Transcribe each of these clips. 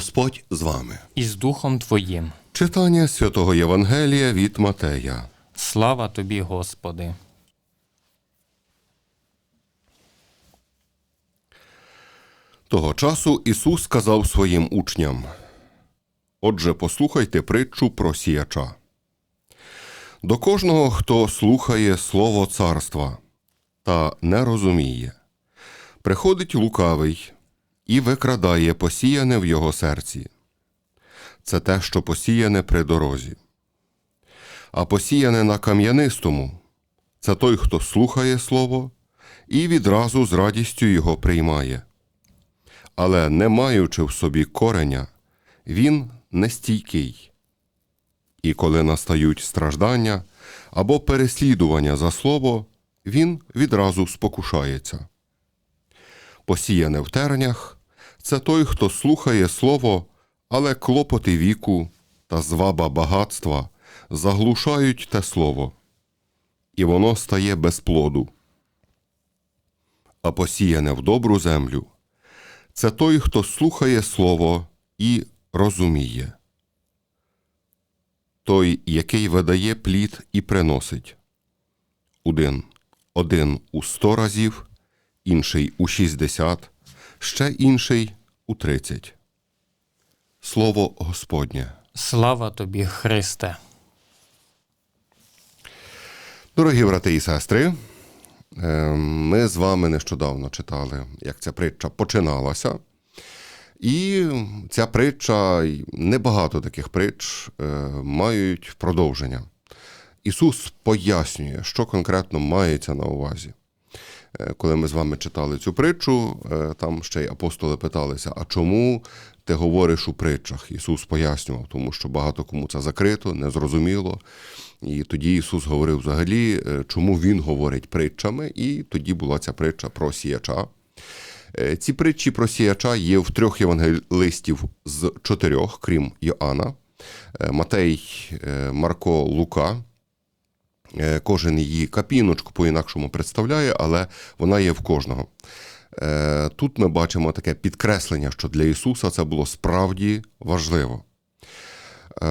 Господь з вами. і з Духом Твоїм. Читання святого Євангелія від Матея. Слава тобі, Господи. Того часу Ісус сказав своїм учням: Отже, послухайте притчу про сіяча. До кожного, хто слухає Слово царства та не розуміє, приходить лукавий і викрадає посіяне в його серці. Це те, що посіяне при дорозі. А посіяне на кам'янистому це той, хто слухає Слово і відразу з радістю його приймає але не маючи в собі кореня, він нестійкий. І коли настають страждання або переслідування за слово, він відразу спокушається. Посіяне в тернях це той, хто слухає слово, але клопоти віку та зваба багатства заглушають те слово, і воно стає без плоду. А посіяне в добру землю це той, хто слухає Слово і розуміє. Той, який видає плід і приносить. Один, один у сто разів, інший у шістдесят, ще інший у тридцять. Слово Господнє. Слава тобі, Христе. Дорогі брати і сестри, е, ми з вами нещодавно читали, як ця притча починалася. І ця притча, небагато таких притч е, мають продовження. Ісус пояснює, що конкретно мається на увазі. Е, Коли ми з вами читали цю притчу, е, там ще й апостоли питалися: а чому ти говориш у притчах? Ісус пояснював, тому що багато кому це закрито, незрозуміло. І тоді Ісус говорив взагалі, е, чому Він говорить притчами, і тоді була ця притча про сіяча. Ці притчі про сіяча є в трьох євангелистів з чотирьох, крім Йоанна. Матей, Марко, Лука. Е, Кожен її капіночку по-інакшому представляє, але вона є в кожного. Е, Тут ми бачимо таке підкреслення, що для Ісуса це було справді важливо. Е,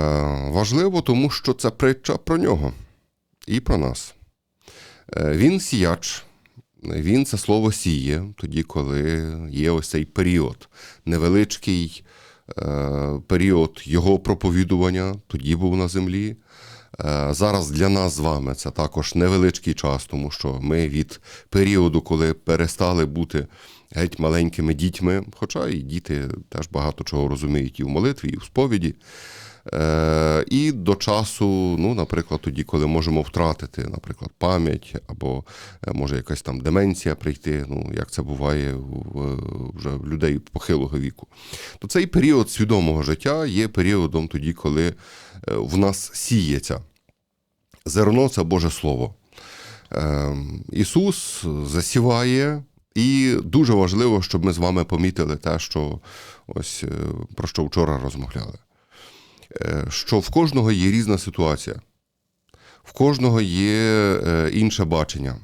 Важливо, тому що це притча про нього і про нас. Він сіяч, він це слово сіє, тоді, коли є ось цей період, невеличкий період його проповідування, тоді був на землі. Е, Зараз для нас з вами це також невеличкий час, тому що ми від періоду, коли перестали бути геть маленькими дітьми, хоча і діти теж багато чого розуміють і в молитві, і в сповіді. Е, І до часу, ну, наприклад, тоді, коли можемо втратити, наприклад, пам'ять, або е, може якась там деменція прийти, ну як це буває в, вже в людей похилого віку, то цей період свідомого життя є періодом тоді, коли е, в нас сіється. Зерно це Боже Слово. Е, Ісус засіває, і дуже важливо, щоб ми з вами помітили те, що ось е, про що вчора розмовляли. Е, Що в кожного є різна ситуація, в кожного є е, інше бачення,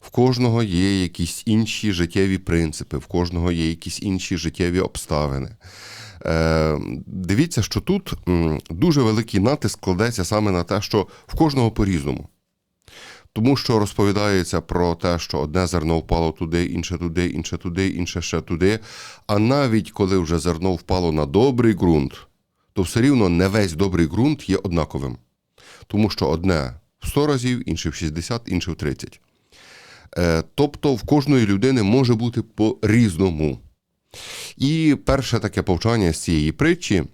в кожного є якісь інші життєві принципи, в кожного є якісь інші життєві обставини. Е, Дивіться, що тут дуже великий натиск кладеться саме на те, що в кожного по-різному. Тому що розповідається про те, що одне зерно впало туди, інше туди, інше туди, інше ще туди. А навіть коли вже зерно впало на добрий ґрунт, то все рівно не весь добрий ґрунт є однаковим. Тому що одне в 100 разів, інше в 60, інше в 30. Е, Тобто в кожної людини може бути по-різному. І перше таке повчання з цієї притчі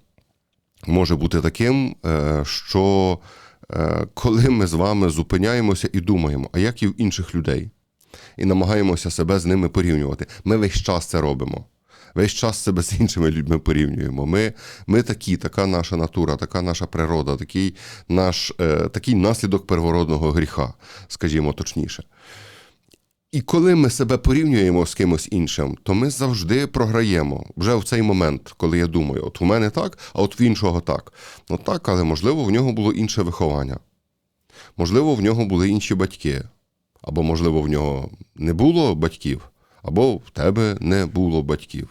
може бути таким, е, що е, коли ми з вами зупиняємося і думаємо, а як і в інших людей, і намагаємося себе з ними порівнювати, ми весь час це робимо. Весь час себе з іншими людьми порівнюємо. Ми, ми такі, така наша натура, така наша природа, такий наш е, такий наслідок первородного гріха, скажімо точніше. І коли ми себе порівнюємо з кимось іншим, то ми завжди програємо вже в цей момент, коли я думаю, от у мене так, а от в іншого так. Ну так, але можливо в нього було інше виховання. Можливо, в нього були інші батьки, або, можливо, в нього не було батьків, або в тебе не було батьків.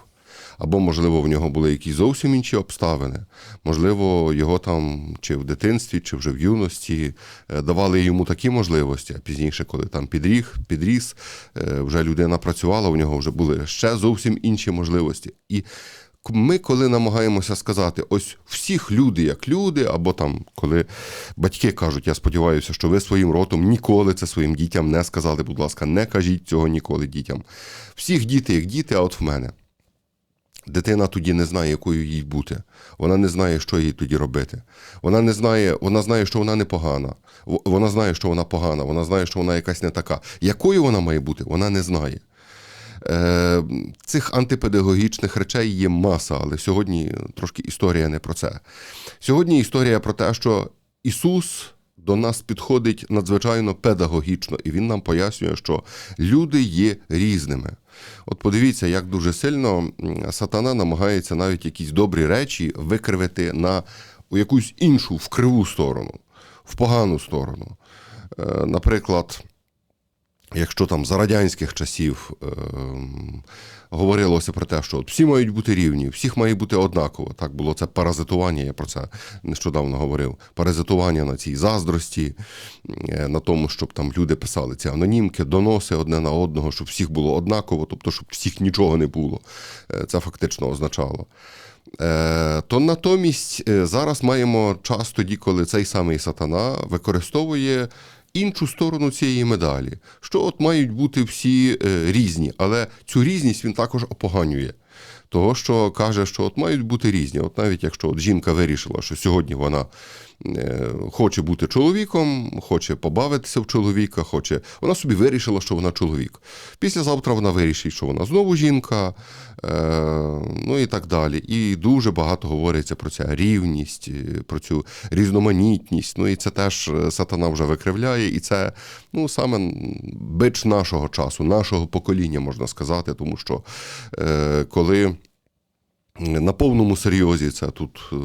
Або, можливо, в нього були якісь зовсім інші обставини. Можливо, його там чи в дитинстві, чи вже в юності е, давали йому такі можливості, а пізніше, коли там підріг, підріс, е, вже людина працювала, у нього вже були ще зовсім інші можливості. І ми, коли намагаємося сказати, ось всіх люди як люди, або там, коли батьки кажуть, я сподіваюся, що ви своїм ротом ніколи це своїм дітям не сказали, будь ласка, не кажіть цього ніколи дітям. Всіх діти як діти, а от в мене. Дитина тоді не знає, якою їй бути. Вона не знає, що їй тоді робити. Вона не знає, вона знає, що вона не погана. Вона знає, що вона погана, вона знає, що вона якась не така. Якою вона має бути, вона не знає. Е, цих антипедагогічних речей є маса, але сьогодні трошки історія не про це. Сьогодні історія про те, що Ісус до нас підходить надзвичайно педагогічно, і Він нам пояснює, що люди є різними. От подивіться, як дуже сильно сатана намагається навіть якісь добрі речі викривити на якусь іншу в криву сторону, в погану сторону. Е, Наприклад, якщо там за радянських часів ем, говорилося про те, що всі мають бути рівні, всіх має бути однаково. Так було це паразитування, я про це нещодавно говорив. Паразитування на цій заздрості, е, на тому, щоб там люди писали ці анонімки, доноси одне на одного, щоб всіх було однаково, тобто, щоб всіх нічого не було. Е, Це фактично означало. Е, То натомість е, зараз маємо час тоді, коли цей самий сатана використовує іншу сторону цієї медалі, що от мають бути всі е, різні, але цю різність він також опоганює. Того, що каже, що от мають бути різні. От навіть якщо от жінка вирішила, що сьогодні вона хоче бути чоловіком, хоче побавитися в чоловіка, хоче. Вона собі вирішила, що вона чоловік. Післязавтра вона вирішить, що вона знову жінка, е, ну і так далі. І дуже багато говориться про цю рівність, е, про цю різноманітність. Ну і це теж е, сатана вже викривляє, і це ну, саме бич нашого часу, нашого покоління, можна сказати, тому що е, коли. На повному серйозі це тут е,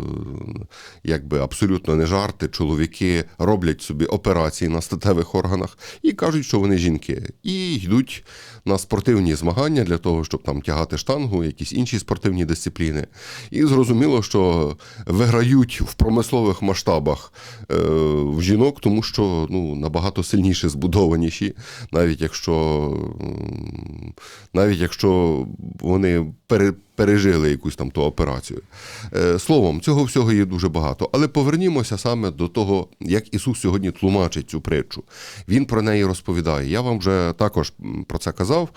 якби абсолютно не жарти. Чоловіки роблять собі операції на статевих органах і кажуть, що вони жінки, і йдуть на спортивні змагання для того, щоб там тягати штангу, якісь інші спортивні дисципліни. І зрозуміло, що виграють в промислових масштабах е, в жінок, тому що ну, набагато сильніше збудованіші, навіть якщо, навіть якщо вони пере, пережили якусь там ту операцію. Е, Словом, цього всього є дуже багато. Але повернімося саме до того, як Ісус сьогодні тлумачить цю притчу. Він про неї розповідає. Я вам вже також про це казав,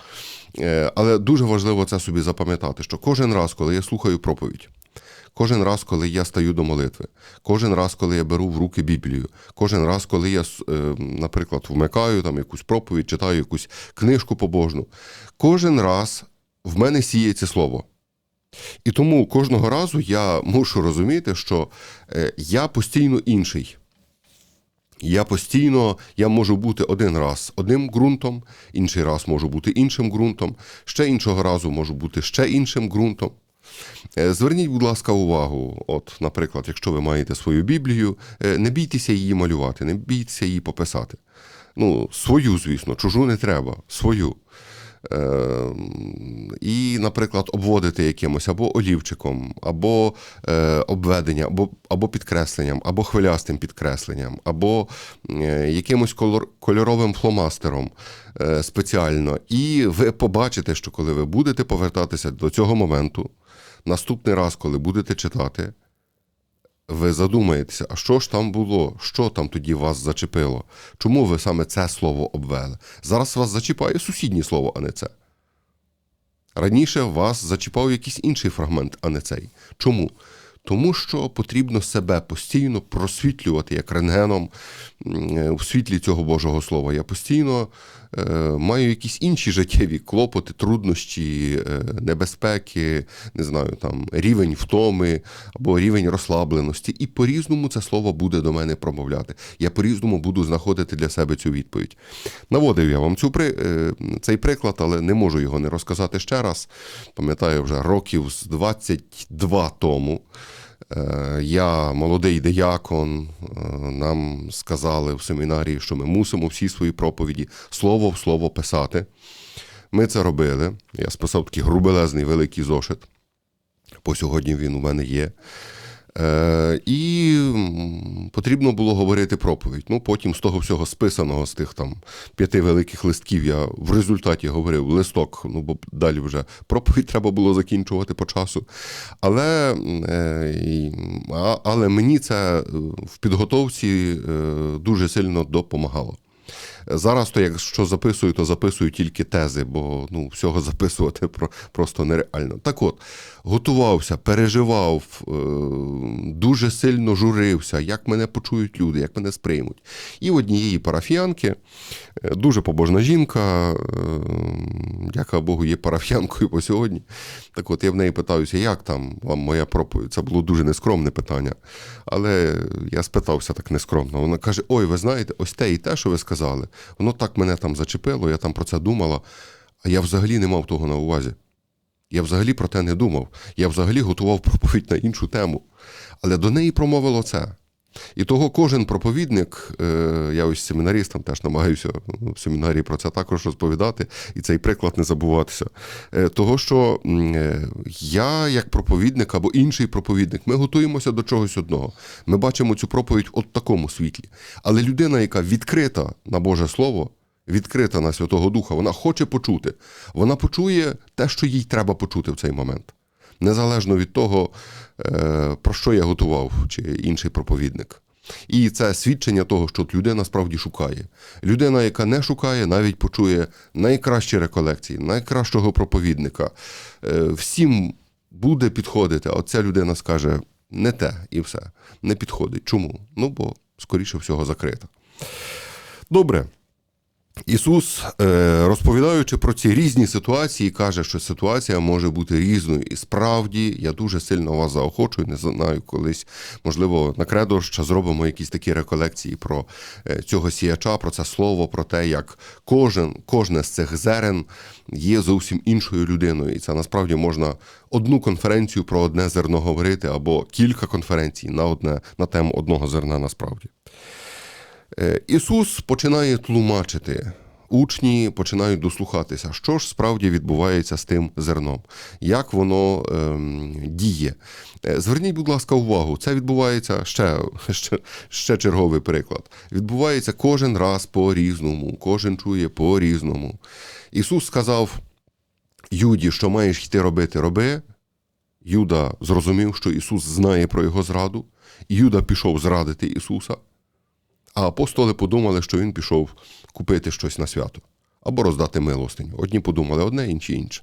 е, але дуже важливо це собі запам'ятати, що кожен раз, коли я слухаю проповідь, Кожен раз, коли я стаю до молитви, кожен раз, коли я беру в руки Біблію, кожен раз, коли я, е, наприклад, вмикаю там якусь проповідь, читаю якусь книжку побожну, кожен раз в мене сіється слово. І тому кожного разу я мушу розуміти, що е, я постійно інший. Я постійно я можу бути один раз одним ґрунтом, інший раз можу бути іншим ґрунтом, ще іншого разу можу бути ще іншим ґрунтом. Е, Зверніть, будь ласка, увагу. От, наприклад, якщо ви маєте свою Біблію, е, не бійтеся її малювати, не бійтеся її пописати. Ну, свою, звісно, чужу не треба, свою. Е, і, наприклад, обводити якимось або олівчиком, або е, обведенням, або, або підкресленням, або хвилястим підкресленням, або е, якимось кольоровим фломастером е, спеціально. І ви побачите, що коли ви будете повертатися до цього моменту, наступний раз, коли будете читати, ви задумаєтеся, а що ж там було? Що там тоді вас зачепило? Чому ви саме це слово обвели? Зараз вас зачіпає сусіднє слово, а не це. Раніше вас зачіпав якийсь інший фрагмент, а не цей. Чому? Тому що потрібно себе постійно просвітлювати як рентгеном м, е, в світлі цього Божого Слова. Я постійно е, маю якісь інші життєві клопоти, труднощі, е, небезпеки, не знаю, там рівень втоми або рівень розслабленості. І по-різному це слово буде до мене промовляти. Я по-різному буду знаходити для себе цю відповідь. Наводив я вам цю при, цей приклад, але не можу його не розказати ще раз. Пам'ятаю, вже років з 22 тому. Е, Я молодий диякон, е, нам сказали в семінарії, що ми мусимо всі свої проповіді слово в слово писати. Ми це робили. Я списав такий грубелезний великий зошит. По сьогодні він у мене є. Е, і потрібно було говорити проповідь. Ну, потім з того всього списаного, з тих там п'яти великих листків, я в результаті говорив листок, ну бо далі вже проповідь треба було закінчувати по часу. Але, е, але мені це е, в підготовці е, дуже сильно допомагало. Зараз то, якщо записую, то записую тільки тези, бо ну, всього записувати про, просто нереально. Так от, готувався, переживав, е, дуже сильно журився, як мене почують люди, як мене сприймуть. І в однієї парафіянки, е, дуже побожна жінка, е, дяка Богу, є парафіянкою по сьогодні. Так от я в неї питаюся, як там вам моя проповідь? Це було дуже нескромне питання. Але я спитався так нескромно. Вона каже: Ой, ви знаєте, ось те і те, що ви сказали, воно так мене там зачепило, я там про це думала, а я взагалі не мав того на увазі. Я взагалі про те не думав. Я взагалі готував проповідь на іншу тему. Але до неї промовило це. І того кожен проповідник, е, я ось семінаристам теж намагаюся в семінарії про це також розповідати, і цей приклад не забуватися. Е, Того, що е, я, як проповідник або інший проповідник, ми готуємося до чогось одного. Ми бачимо цю проповідь от такому світлі. Але людина, яка відкрита на Боже Слово, відкрита на Святого Духа, вона хоче почути. Вона почує те, що їй треба почути в цей момент. Незалежно від того, е, про що я готував, чи інший проповідник. І це свідчення того, що людина справді шукає. Людина, яка не шукає, навіть почує найкращі реколекції, найкращого проповідника. Е, Всім буде підходити, а ця людина скаже не те і все. Не підходить. Чому? Ну, бо, скоріше всього, закрита. Добре. Ісус, е, розповідаючи про ці різні ситуації, каже, що ситуація може бути різною. І справді я дуже сильно вас заохочую. Не знаю, колись, можливо, на кредо ще зробимо якісь такі реколекції про е, цього сіяча, про це слово, про те, як кожен, кожне з цих зерен є зовсім іншою людиною. І це насправді можна одну конференцію про одне зерно говорити, або кілька конференцій на одне на тему одного зерна насправді. Е, Ісус починає тлумачити. Учні починають дослухатися, що ж справді відбувається з тим зерном, як воно ем, діє. Е, Зверніть, будь ласка, увагу, це відбувається ще, ще, ще черговий приклад. Відбувається кожен раз по-різному, кожен чує по-різному. Ісус сказав Юді, що маєш йти робити, роби. Юда зрозумів, що Ісус знає про його зраду, Юда пішов зрадити Ісуса. А апостоли подумали, що він пішов купити щось на свято або роздати милостиню. Одні подумали одне, інші інше.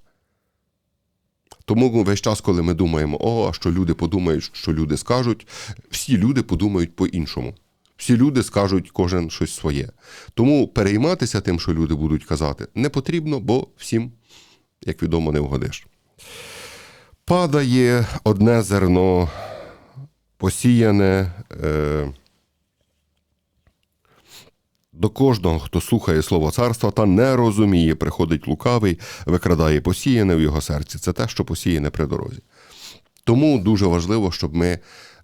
Тому весь час, коли ми думаємо, о, а що люди подумають, що люди скажуть, всі люди подумають по-іншому. Всі люди скажуть кожен щось своє. Тому перейматися тим, що люди будуть казати, не потрібно, бо всім, як відомо, не вгодиш. Падає одне зерно, посіяне. Е- до кожного, хто слухає слово царства та не розуміє, приходить лукавий, викрадає посіяне в його серці. Це те, що посіяне при дорозі. Тому дуже важливо, щоб ми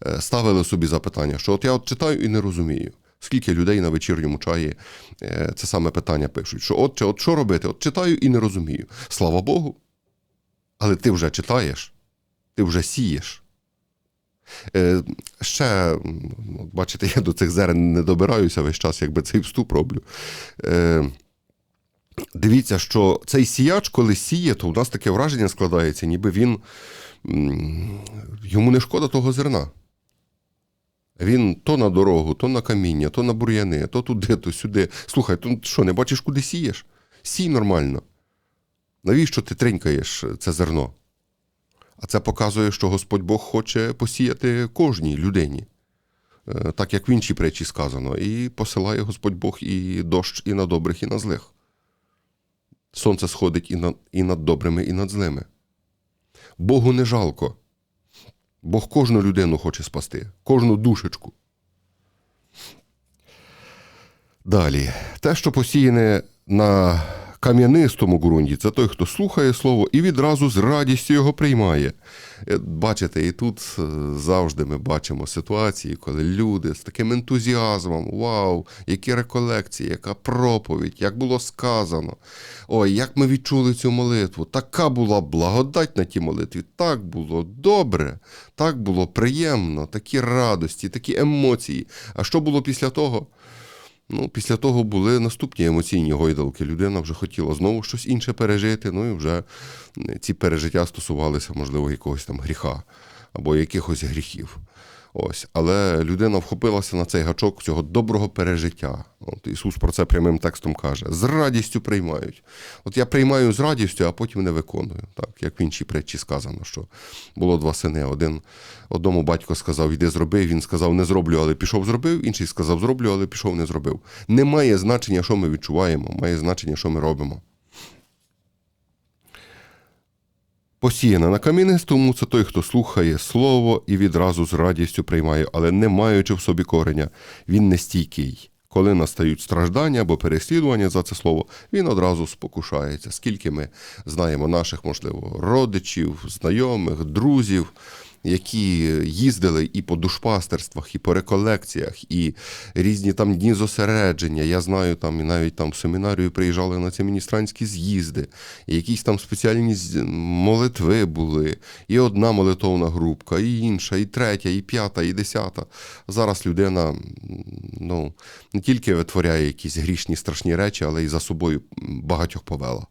е, ставили собі запитання, що от я от читаю і не розумію. Скільки людей на вечірньому чаї е, це саме питання пишуть: що от, от що робити? От читаю і не розумію. Слава Богу. Але ти вже читаєш, ти вже сієш. Е, Ще, бачите, я до цих зерен не добираюся весь час, якби цей вступ роблю. Е, Дивіться, що цей сіяч, коли сіє, то у нас таке враження складається, ніби він йому не шкода того зерна. Він то на дорогу, то на каміння, то на бур'яни, то туди, то сюди. Слухай, то що, не бачиш, куди сієш? Сій нормально. Навіщо ти тринькаєш це зерно? А це показує, що Господь Бог хоче посіяти кожній людині, Е, так як в іншій притчі сказано, і посилає Господь Бог і дощ і на добрих, і на злих. Сонце сходить і над, і над добрими, і над злими. Богу не жалко. Бог кожну людину хоче спасти, кожну душечку. Далі, те, що посіяне на кам'янистому ґрунті це той, хто слухає слово і відразу з радістю його приймає. Е, Бачите, і тут е, завжди ми бачимо ситуації, коли люди з таким ентузіазмом, вау, які реколекції, яка проповідь, як було сказано. Ой, як ми відчули цю молитву. Така була благодать на тій молитві, так було добре, так було приємно, такі радості, такі емоції. А що було після того? Ну, після того були наступні емоційні гойдалки. Людина вже хотіла знову щось інше пережити. Ну і вже ці пережиття стосувалися, можливо, якогось там гріха або якихось гріхів. Ось, але людина вхопилася на цей гачок цього доброго пережиття. От Ісус про це прямим текстом каже: з радістю приймають. От я приймаю з радістю, а потім не виконую. Так, як в іншій притчі сказано, що було два сини. Один одному батько сказав, іди зроби. Він сказав, не зроблю, але пішов, зробив. Інший сказав, зроблю, але пішов, не зробив. Немає значення, що ми відчуваємо, має значення, що ми робимо. Посіяна на камінистому це той, хто слухає слово і відразу з радістю приймає, але не маючи в собі кореня, він не стійкий. Коли настають страждання або переслідування за це слово, він одразу спокушається. Скільки ми знаємо наших, можливо, родичів, знайомих, друзів, які їздили і по душпастерствах, і по реколекціях, і різні там дні зосередження. Я знаю, там і навіть там в семінарію приїжджали на ці міністранські з'їзди, і якісь там спеціальні молитви були, і одна молитовна групка, і інша, і третя, і п'ята, і десята. Зараз людина ну, не тільки витворяє якісь грішні страшні речі, але й за собою багатьох повела.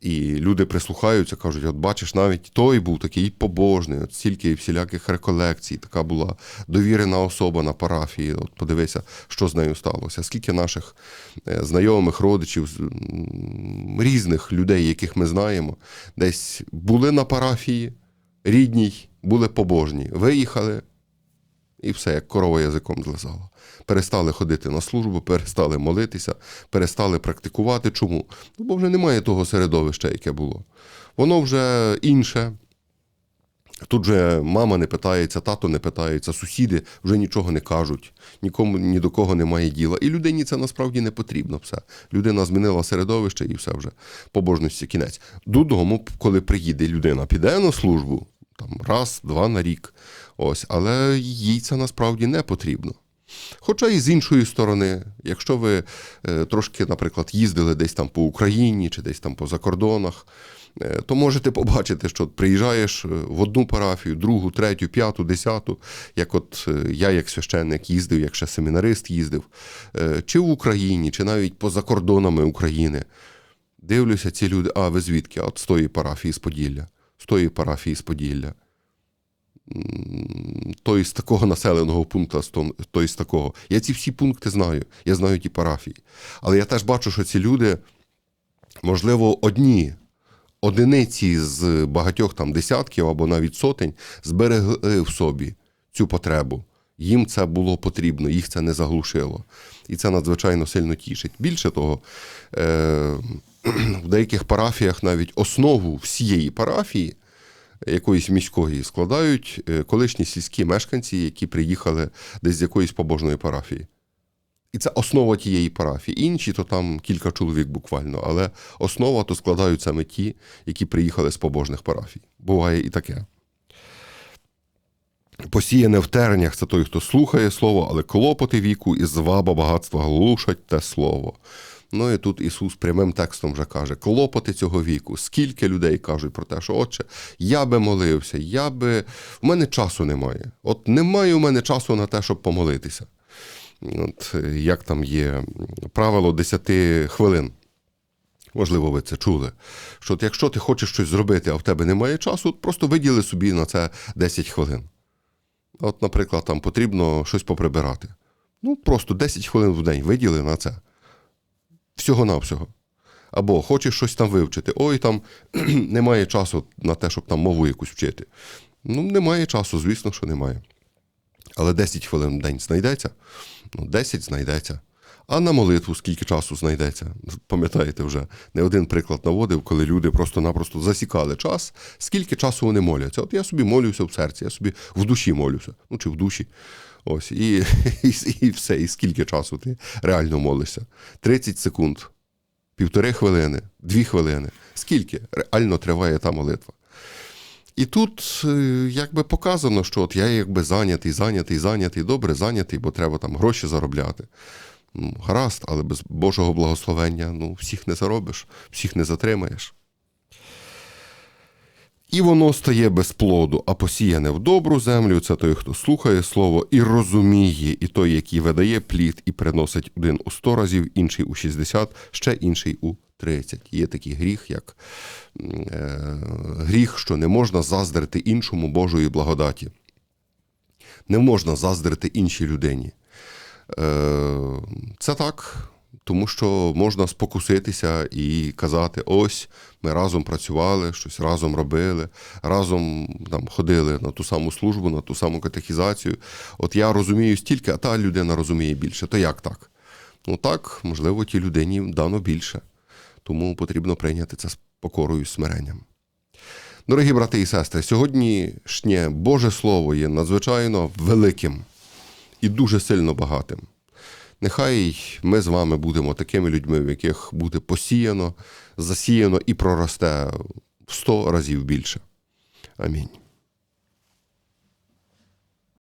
І люди прислухаються, кажуть: от бачиш, навіть той був такий побожний, от стільки всіляких реколекцій, така була довірена особа на парафії. От подивися, що з нею сталося. Скільки наших е, знайомих, родичів, різних людей, яких ми знаємо, десь були на парафії, рідній, були побожні, виїхали, і все, як корова язиком злизала. Перестали ходити на службу, перестали молитися, перестали практикувати. Чому? Ну, бо вже немає того середовища, яке було. Воно вже інше. Тут же мама не питається, тато не питається, сусіди вже нічого не кажуть, нікому ні до кого немає діла. І людині це насправді не потрібно все. Людина змінила середовище і все вже побожності кінець. Додому, коли приїде людина, піде на службу там раз, два на рік. Ось, але їй це насправді не потрібно. Хоча і з іншої сторони, якщо ви е, трошки, наприклад, їздили десь там по Україні чи десь там по закордонах, е, то можете побачити, що приїжджаєш е, в одну парафію, другу, третю, п'яту, десяту, як от я, як священник, їздив, як ще семінарист їздив, чи в Україні, чи навіть поза кордонами України. Дивлюся, ці люди, а ви звідки? От з тої парафії з Поділля, з тої парафії з Поділля. Той з такого населеного пункту, той з такого. Я ці всі пункти знаю, я знаю ті парафії. Але я теж бачу, що ці люди, можливо, одні одиниці з багатьох там десятків або навіть сотень зберегли в собі цю потребу. Їм це було потрібно, їх це не заглушило. І це надзвичайно сильно тішить. Більше того, е- в деяких парафіях навіть основу всієї парафії якоїсь міської складають е, колишні сільські мешканці, які приїхали десь з якоїсь побожної парафії. І це основа тієї парафії. Інші то там кілька чоловік буквально, але основа то складають саме ті, які приїхали з побожних парафій. Буває і таке. Посіяне в тернях це той, хто слухає слово, але клопоти віку і зваба багатства глушать те слово. Ну і тут Ісус прямим текстом вже каже: клопоти цього віку. Скільки людей кажуть про те, що отче, я би молився, я би. У мене часу немає. От немає у мене часу на те, щоб помолитися. От, як там є правило 10 хвилин. Можливо, ви це чули. Що от якщо ти хочеш щось зробити, а в тебе немає часу, просто виділи собі на це 10 хвилин. От, наприклад, там потрібно щось поприбирати. Ну, просто 10 хвилин в день виділи на це. Всього-навсього. Або хочеш щось там вивчити. Ой, там немає часу на те, щоб там мову якусь вчити. Ну, немає часу, звісно, що немає. Але 10 хвилин в день знайдеться? Ну, 10 знайдеться. А на молитву скільки часу знайдеться? Пам'ятаєте вже, не один приклад наводив, коли люди просто-напросто засікали час, скільки часу вони моляться. От я собі молюся в серці, я собі в душі молюся, ну чи в душі. Ось, і, і, і все, і скільки часу ти реально молишся? 30 секунд. півтори хвилини, дві хвилини. Скільки реально триває та молитва? І тут е, якби показано, що от я якби зайнятий, зайнятий, зайнятий, добре зайнятий, бо треба там гроші заробляти. Ну, гаразд, але без Божого благословення ну, всіх не заробиш, всіх не затримаєш. І воно стає без плоду, а посіяне в добру землю це той, хто слухає слово і розуміє, і той, який видає плід і приносить один у сто разів, інший у 60, ще інший у 30. Є такий гріх, як е, гріх, що не можна заздрити іншому Божої благодаті. Не можна заздрити іншій людині. Е, Це так, тому що можна спокуситися і казати: ось ми разом працювали, щось разом робили, разом там ходили на ту саму службу, на ту саму катехізацію. От я розумію стільки, а та людина розуміє більше. То як так? Ну так, можливо, тій людині дано більше. Тому потрібно прийняти це з покорою і смиренням. Дорогі брати і сестри, сьогоднішнє Боже Слово є надзвичайно великим і дуже сильно багатим. Нехай ми з вами будемо такими людьми, в яких буде посіяно, засіяно і проросте в сто разів більше. Амінь.